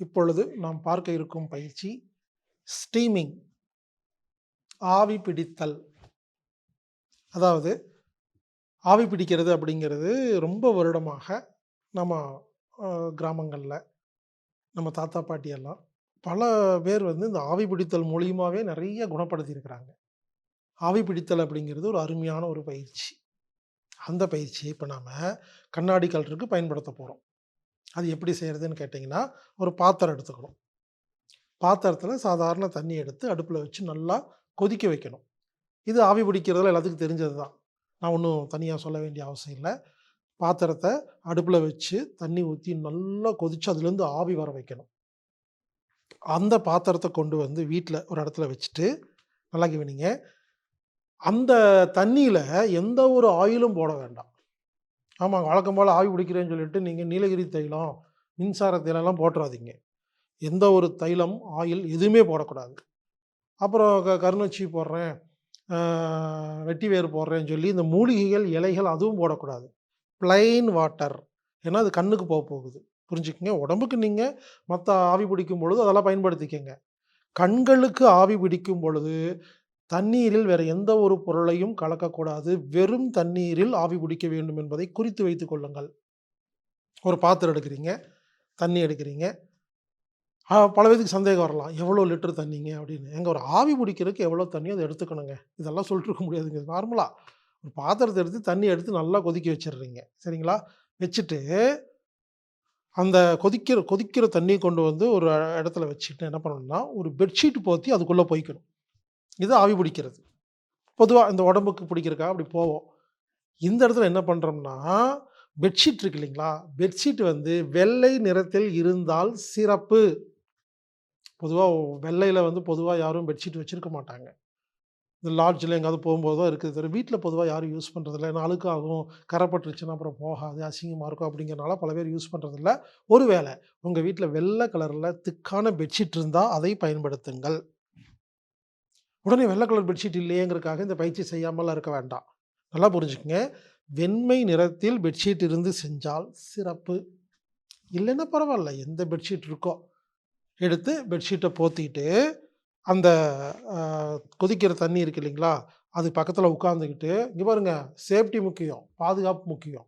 இப்பொழுது நாம் பார்க்க இருக்கும் பயிற்சி ஸ்டீமிங் ஆவி பிடித்தல். அதாவது ஆவி பிடிக்கிறது அப்படிங்கிறது ரொம்ப வருடமாக நம்ம கிராமங்களில் நம்ம தாத்தா பாட்டி எல்லாம் பல பேர் வந்து இந்த ஆவி பிடித்தல் மூலியமாகவே நிறைய குணப்படுத்தியிருக்கிறாங்க. ஆவி பிடித்தல் அப்படிங்கிறது ஒரு அருமையான ஒரு பயிற்சி. அந்த பயிற்சியை இப்போ நாம் கண்ணாடி கல்றதுக்கு பயன்படுத்த போகிறோம் அது எப்படி செய்கிறதுன்னு கேட்டிங்கன்னா ஒரு பாத்திரம் எடுத்துக்கணும். பாத்திரத்தில் சாதாரண தண்ணி எடுத்து அடுப்பில் வச்சு நல்லா கொதிக்க வைக்கணும். இது ஆவி பிடிக்கிறதுல எல்லாத்துக்கும் தெரிஞ்சது தான் நான் ஒன்றும் தனியாக சொல்ல வேண்டிய அவசியம் இல்லை. பாத்திரத்தை அடுப்பில் வச்சு தண்ணி ஊற்றி நல்லா கொதித்து அதுலேருந்து ஆவி வர வைக்கணும். அந்த பாத்திரத்தை கொண்டு வந்து வீட்டில் ஒரு இடத்துல வச்சுட்டு நல்லா கவனிங்க. அந்த தண்ணியில் எந்த ஒரு ஆயிலும் போட வேண்டாம். ஆமாம் வழக்கம் போல் ஆவி பிடிக்கிறேன்னு சொல்லிட்டு நீங்கள் நீலகிரி தைலம் மின்சார தைலம்லாம் போட்டுறாதீங்க. எந்த ஒரு தைலம் ஆயில் எதுவுமே போடக்கூடாது. அப்புறம் க கருணச்சி போடுறேன். வெட்டி வேர் போடுறேன்னு சொல்லி இந்த மூலிகைகள் இலைகள் அதுவும் போடக்கூடாது. பிளைன் வாட்டர் ஏன்னா அது கண்ணுக்கு போக போகுது. புரிஞ்சுக்கங்க? உடம்புக்கு நீங்கள் மற்ற ஆவி பிடிக்கும் பொழுது அதெல்லாம் பயன்படுத்திக்கங்க. கண்களுக்கு ஆவி பிடிக்கும் பொழுது தண்ணீரில் வேற எந்த ஒரு பொருளையும் கலக்கக்கூடாது. வெறும் தண்ணீரில் ஆவி பிடிக்க வேண்டும் என்பதை குறித்து வைத்துக் கொள்ளுங்கள். ஒரு பாத்திரம் எடுக்கிறீங்க தண்ணி எடுக்கிறீங்க. பல பேருக்கு சந்தேகம் வரலாம். எவ்வளோ லிட்டர் தண்ணிங்க அப்படின்னு. எங்கள் ஒரு ஆவி பிடிக்கிறதுக்கு எவ்வளோ தண்ணி அதை எடுத்துக்கணுங்க? இதெல்லாம் சொல்லிட்டு இருக்க முடியாதுங்க நார்மலாக ஒரு பாத்திரத்தை எடுத்து தண்ணி எடுத்து நல்லா கொதிக்க வச்சிடுறீங்க. சரிங்களா? வச்சுட்டு அந்த கொதிக்கிற கொதிக்கிற தண்ணி கொண்டு வந்து ஒரு இடத்துல வச்சுட்டு என்ன பண்ணணும்னா ஒரு பெட்ஷீட் போத்தி அதுக்குள்ளே போய்க்கணும். இது ஆவி பிடிக்கிறது. பொதுவாக இந்த உடம்புக்கு பிடிக்கிறக்கா அப்படி போவோம். இந்த இடத்துல என்ன பண்ணுறோம்னா பெட்ஷீட் இருக்கு இல்லைங்களா? பெட்ஷீட் வந்து வெள்ளை நிறத்தில் இருந்தால் சிறப்பு. பொதுவாக வெள்ளையில் வந்து பொதுவாக யாரும் பெட்ஷீட் வச்சுருக்க மாட்டாங்க. இந்த லாட்ஜில் எங்கேயாவது போகும்போதோ இருக்குது தவிர வீட்டில் பொதுவாக யாரும் யூஸ் பண்ணுறதில்ல ஏன்னா அழுக்காகும் கரைப்பட்டுருச்சுன்னா அப்புறம் போகாது அசிங்கமாக இருக்கும் அப்படிங்கிறனால பல பேர் யூஸ் பண்ணுறதில்ல ஒருவேளை உங்கள் வீட்டில் வெள்ளை கலரில் திக்கான பெட்ஷீட் இருந்தால் அதை பயன்படுத்துங்கள். உடனே வெள்ளை கலர் பெட்ஷீட் இல்லையேங்கிறதுக்காக இந்த பயிற்சி செய்யாமலாம் இருக்க வேண்டாம். நல்லா புரிஞ்சுக்கங்க. வெண்மை நிறத்தில் பெட்ஷீட் இருந்து செஞ்சால் சிறப்பு. இல்லைன்னா பரவாயில்ல எந்த பெட்ஷீட் இருக்கோ. எடுத்து பெட்ஷீட்டை போத்திட்டு அந்த கொதிக்கிற தண்ணி இருக்கு இல்லைங்களா அது பக்கத்தில் உட்காந்துக்கிட்டு இங்கே பாருங்கள் சேஃப்டி முக்கியம் பாதுகாப்பு முக்கியம்.